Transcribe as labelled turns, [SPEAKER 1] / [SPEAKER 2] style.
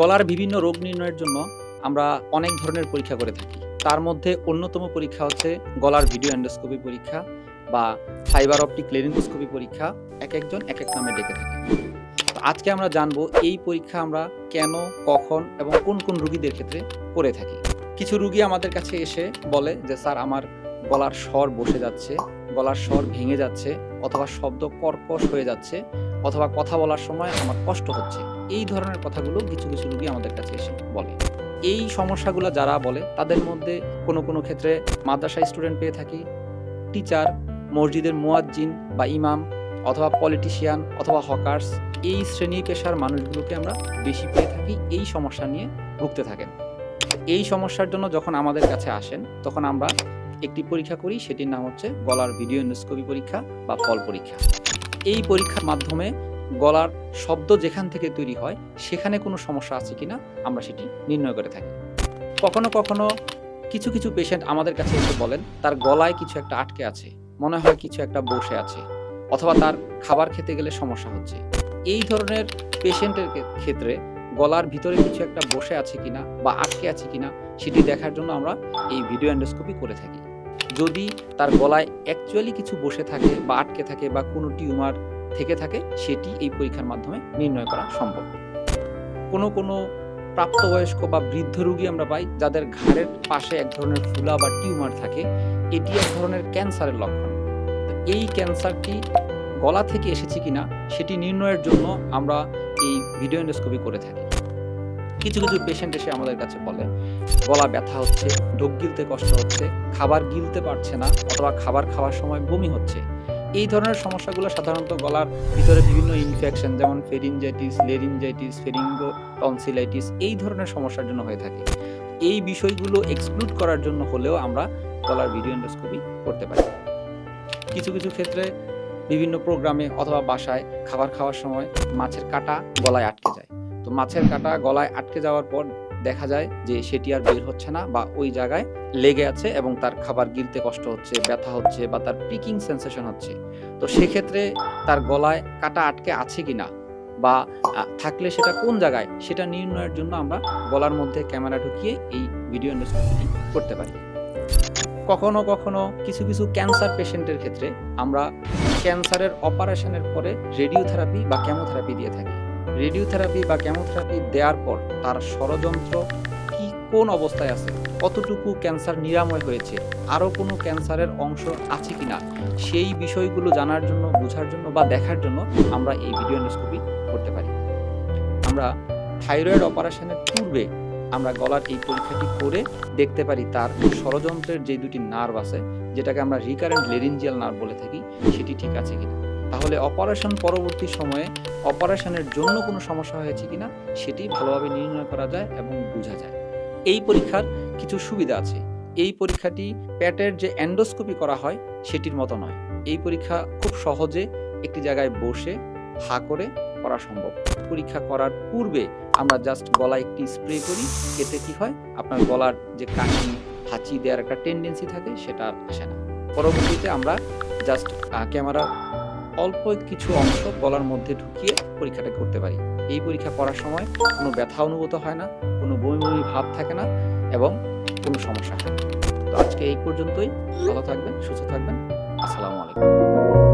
[SPEAKER 1] গলার বিভিন্ন রোগ নির্ণয়ের জন্য আমরা অনেক ধরনের পরীক্ষা করে থাকি। তার মধ্যে অন্যতম পরীক্ষা হচ্ছে গলার ভিডিও এন্ডোস্কোপি পরীক্ষা বা ফাইবার অপটিক লেরিঙ্গোস্কোপি পরীক্ষা। এক একজন এক এক নামে ডেকে থাকে। তো আজকে আমরা জানব এই পরীক্ষা আমরা কেন, কখন এবং কোন কোন রুগীদের ক্ষেত্রে করে থাকি। কিছু রুগী আমাদের কাছে এসে বলে যে, স্যার, আমার গলার স্বর বসে যাচ্ছে, গলার স্বর ভেঙে যাচ্ছে, অথবা শব্দ কর্কশ হয়ে যাচ্ছে, অথবা কথা বলার সময় আমার কষ্ট হচ্ছে। এই ধরনের কথাগুলো কিছু কিছু রুগী আমাদের কাছে এসে বলে। এই সমস্যাগুলো যারা বলে, তাদের মধ্যে কোনো কোনো ক্ষেত্রে মাদ্রাসা স্টুডেন্ট পেয়ে থাকি টিচার মসজিদের মুয়াজ্জিন বা ইমাম, অথবা পলিটিশিয়ান অথবা হকার্স এই শ্রেণি পেশার মানুষগুলোকে আমরা বেশি পেয়ে থাকি, এই সমস্যা নিয়ে ভুগতে থাকেন। এই সমস্যার জন্য যখন আমাদের কাছে আসেন, তখন আমরা একটি পরীক্ষা করি, সেটির নাম হচ্ছে গলার ভিডিও এন্ডোস্কোপি পরীক্ষা বা ফল পরীক্ষা। এই পরীক্ষার মাধ্যমে গলার শব্দ যেখান থেকে তৈরি হয়, সেখানে কোনো সমস্যা আছে কিনা আমরা সেটি নির্ণয় করে থাকি। কখনো কখনো কিছু কিছু পেশেন্ট আমাদের কাছে এসে বলেন, তার গলায় কিছু একটা আটকে আছে, মনে হয় কিছু একটা বসে আছে, অথবা তার খাবার খেতে গেলে সমস্যা হচ্ছে। এই ধরনের পেশেন্টের ক্ষেত্রে গলার ভিতরে কিছু একটা বসে আছে কিনা বা আটকে আছে কিনা, সেটি দেখার জন্য আমরা এই ভিডিও এন্ডোস্কোপি করে থাকি। যদি তার গলায় অ্যাকচুয়ালি কিছু বসে থাকে বা আটকে থাকে বা কোনো টিউমার থেকে থাকে, সেটি এই পরীক্ষার মাধ্যমে নির্ণয় করা সম্ভব। কোনো কোনো প্রাপ্তবয়স্ক বা বৃদ্ধ রোগী আমরা পাই, যাদের ঘাড়ের পাশে এক ধরনের ফুলা বা টিউমার থাকে, এটি এক ধরনের ক্যান্সারের লক্ষণ। এই ক্যান্সারটি গলা থেকে এসেছে কিনা, সেটি নির্ণয়ের জন্য আমরা এই ভিডিও এন্ডোস্কোপি করে থাকি। কিছু কিছু পেশেন্ট এসে আমাদের কাছে বলে, গলা ব্যথা হচ্ছে, ঢোক গিলতে কষ্ট হচ্ছে, খাবার গিলতে পারছে না, অথবা খাবার খাওয়ার সময় বমি হচ্ছে। এই ধরনের সমস্যাগুলো সাধারণত গলার ভিতরে বিভিন্ন ইনফেকশন যেমন ফেরিনজাইটিস লেরিনজাইটিস ফেরিঙ্গো টনসিলাইটিস এই ধরনের সমস্যার জন্য হয়ে থাকে। এই বিষয়গুলো এক্সক্লুড করার জন্য হলেও আমরা গলার ভিডিও এন্ডোস্কোপি করতে পারি। কিছু কিছু ক্ষেত্রে বিভিন্ন প্রোগ্রামে অথবা বাসায় খাবার খাওয়ার সময় মাছের কাঁটা গলায় আটকে যায়। তো মাছের কাঁটা গলায় আটকে যাওয়ার পর দেখা যায় যে সেটি আর বের হচ্ছে না বা ওই জায়গায় লেগে আছে এবং তার খাবার গিলতে কষ্ট হচ্ছে, ব্যথা হচ্ছে বা তার পিকিং সেন্সেশন হচ্ছে। তো সেক্ষেত্রে তার গলায় কাটা আটকে আছে কিনা বা থাকলে সেটা কোন জায়গায় সেটা নির্ণয়ের জন্য আমরা গলার মধ্যে ক্যামেরা ঢুকিয়ে এই ভিডিও এন্ডোস্কোপি করতে পারি। কখনো কখনো কিছু কিছু ক্যান্সার পেশেন্টের ক্ষেত্রে আমরা ক্যান্সারের অপারেশনের পরে রেডিওথেরাপি বা কেমোথেরাপি দিয়ে থাকি। রেডিওথেরাপি বা কেমোথেরাপি দেওয়ার পর তার ষড়যন্ত্র কি কোন অবস্থায় আছে? কতটুকু ক্যান্সার নিরাময় হয়েছে? আরও কোনো ক্যান্সারের অংশ আছে কিনা সেই বিষয়গুলো জানার জন্য, বোঝার জন্য বা দেখার জন্য আমরা এই ভিডিও এন্ডোস্কোপি করতে পারি। আমরা থাইরয়েড অপারেশনের পূর্বে আমরা গলার এই পরীক্ষাটি করে দেখতে পারি তার ষড়যন্ত্রের যে দুটি নার্ভ আছে, যেটাকে আমরা রিকারেন্ট লেরিনজিয়াল নার্ভ বলে থাকি, সেটি ঠিক আছে কিনা? তাহলে অপারেশন পরবর্তী সময়ে অপারেশনের জন্য কোনো সমস্যা হয়েছে কিনা সেটি ভালোভাবে নির্ণয় করা যায় এবং বোঝা যায়। এই পরীক্ষার কিছু সুবিধা আছে। এই পরীক্ষাটি পেটের যে এন্ডোস্কোপি করা হয় সেটির মতো নয়। এই পরীক্ষা খুব সহজে একটি জায়গায় বসে হা করে করা সম্ভব। পরীক্ষা করার পূর্বে আমরা জাস্ট গলায় একটি স্প্রে করি, এতে কি হয়? আপনার গলার যে কাশি হাঁচি দেওয়ার একটা টেন্ডেন্সি থাকে, সেটা আসে না। পরবর্তীতে আমরা জাস্ট ক্যামেরার অল্প কিছু অংশ গলার মধ্যে ঢুকিয়ে পরীক্ষাটা করতে পারি। এই পরীক্ষা করার সময় কোনো ব্যথা অনুভূত হয় না, কোনো বমি বমি ভাব থাকে না এবং কোনো সমস্যা হয় না। তো আজকে এই পর্যন্তই। ভালো থাকবেন, সুস্থ থাকবেন। আসসালামু আলাইকুম।